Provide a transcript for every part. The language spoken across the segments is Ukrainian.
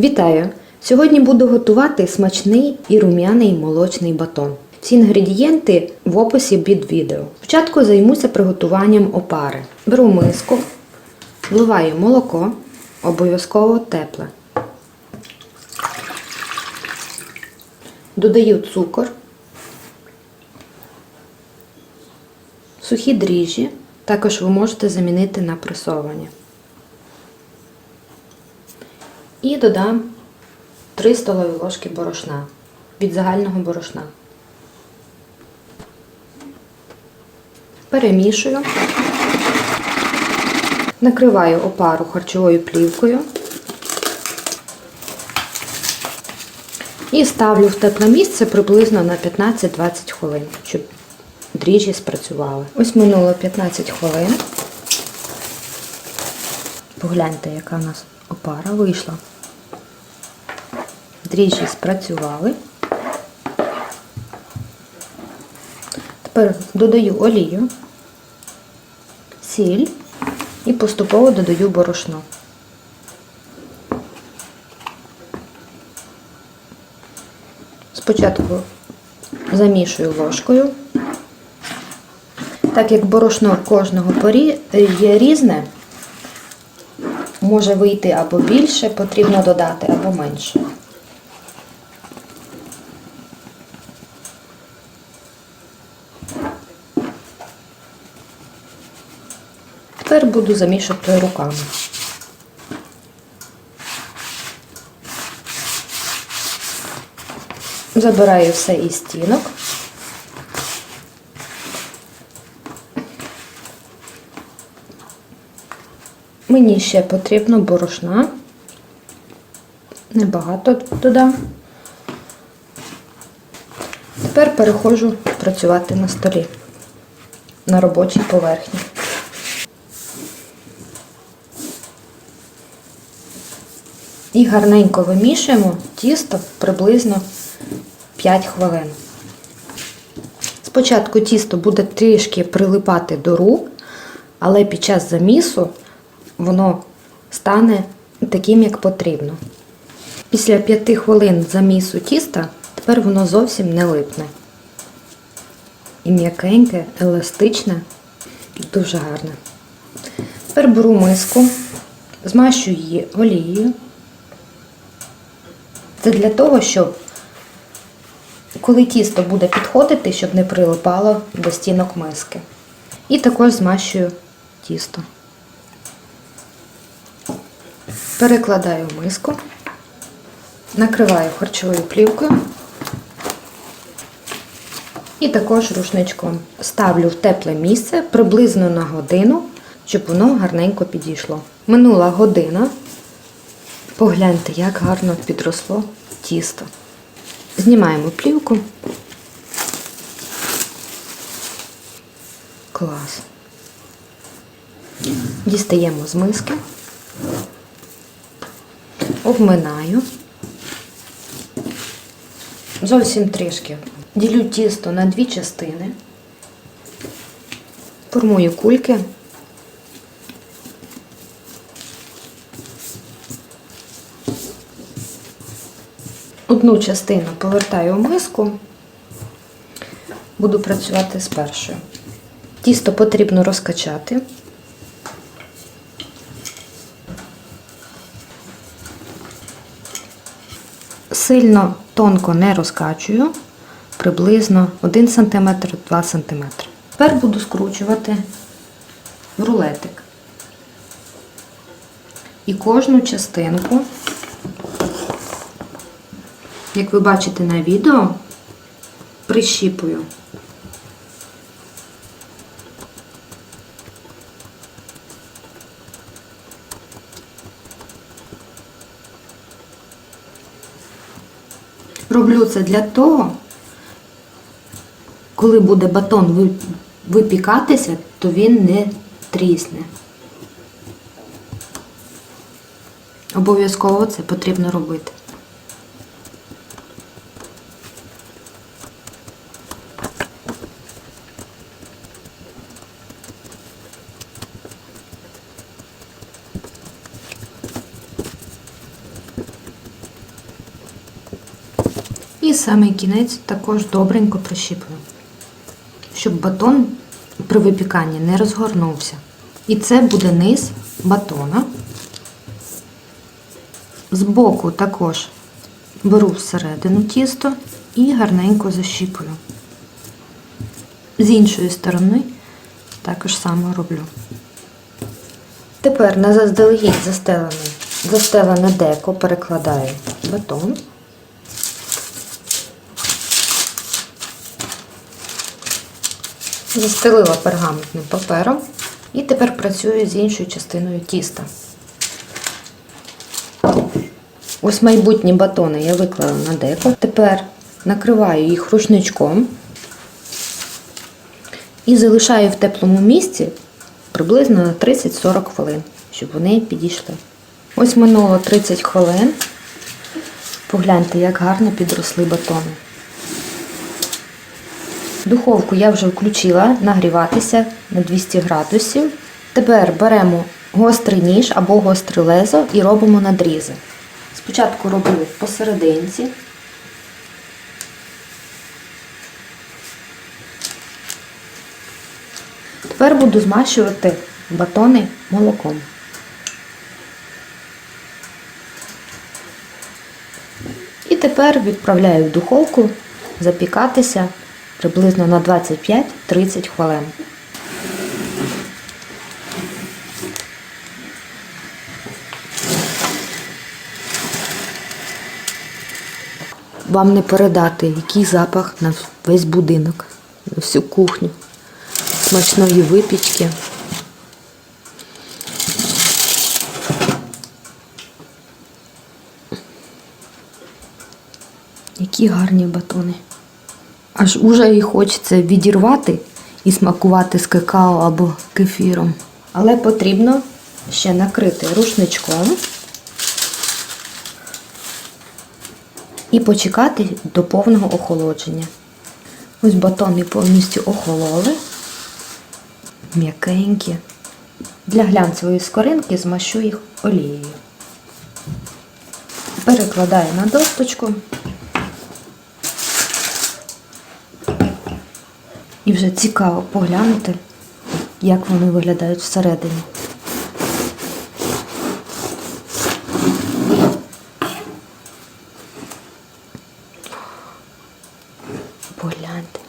Вітаю! Сьогодні буду готувати смачний і рум'яний молочний батон. Всі інгредієнти в описі під відео. Спочатку займуся приготуванням опари. Беру миску, вливаю молоко, обов'язково тепле. Додаю цукор, сухі дріжджі, також ви можете замінити на пресовані. І додам 3 столові ложки борошна від загального борошна. Перемішую, накриваю опару харчовою плівкою і ставлю в тепле місце приблизно на 15-20 хвилин, щоб дріжджі спрацювали. Ось минуло 15 хвилин. Погляньте, яка у нас опара вийшла. Дріжджі спрацювали. Тепер додаю олію, сіль і поступово додаю борошно. Спочатку замішую ложкою. Так як борошно кожного порі є різне, може вийти або більше, потрібно додати, або менше. Тепер буду замішувати руками. Забираю все із стінок. Мені ще потрібно борошна. Небагато додам. Тепер переходжу працювати на столі, на робочій поверхні. І гарненько вимішуємо тісто приблизно 5 хвилин. Спочатку тісто буде трішки прилипати до рук, але під час замісу воно стане таким, як потрібно. Після 5 хвилин замісу тіста тепер воно зовсім не липне. І м'якеньке, еластичне, дуже гарне. Тепер беру миску, змащую її олією. Це для того, щоб коли тісто буде підходити, щоб не прилипало до стінок миски. І також змащую тісто. Перекладаю миску, накриваю харчовою плівкою і також рушничком ставлю в тепле місце приблизно на годину, щоб воно гарненько підійшло. Минула година. Погляньте, як гарно підросло тісто. Знімаємо плівку. Клас. Дістаємо з миски, обминаю. Зовсім трішки. Ділю тісто на дві частини, формую кульки. Одну частину повертаю в миску, буду працювати з першою. Тісто потрібно розкачати. Сильно тонко не розкачую, приблизно 1 см 2 см. Тепер буду скручувати в рулетик. І кожну частинку як ви бачите на відео, прищіпую. Роблю це для того, коли буде батон випікатися, то він не трісне. Обов'язково це потрібно робити. І самий кінець також добренько прищіплю, щоб батон при випіканні не розгорнувся. І це буде низ батона. Збоку також беру всередину тісто і гарненько защіплю. З іншої сторони також само роблю. Тепер на заздалегідь застелене, застелене деко перекладаю батон. Застелила пергаментним папером і тепер працюю з іншою частиною тіста. Ось майбутні батони я виклала на деко. Тепер накриваю їх рушничком і залишаю в теплому місці приблизно на 30-40 хвилин, щоб вони підійшли. Ось минуло 30 хвилин. Погляньте, як гарно підросли батони. Духовку я вже включила нагріватися на 200 градусів. Тепер беремо гострий ніж або гостре лезо і робимо надрізи. Спочатку роблю посерединці. Тепер буду змащувати батони молоком. І тепер відправляю в духовку запікатися приблизно на 25-30 хвилин. Вам не передати, який запах на весь будинок, на всю кухню, смачної випічки. Які гарні батони. Аж уже і хочеться відірвати і смакувати з какао або кефіром. Але потрібно ще накрити рушничком і почекати до повного охолодження. Ось батони повністю охололи, м'якенькі. Для глянцевої скоринки змащу їх олією. Перекладаю на досточку. І вже цікаво поглянути, як вони виглядають всередині. Погляньте.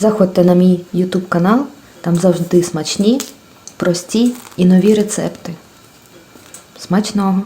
Заходьте на мій YouTube канал, там завжди смачні, прості і нові рецепти. Смачного!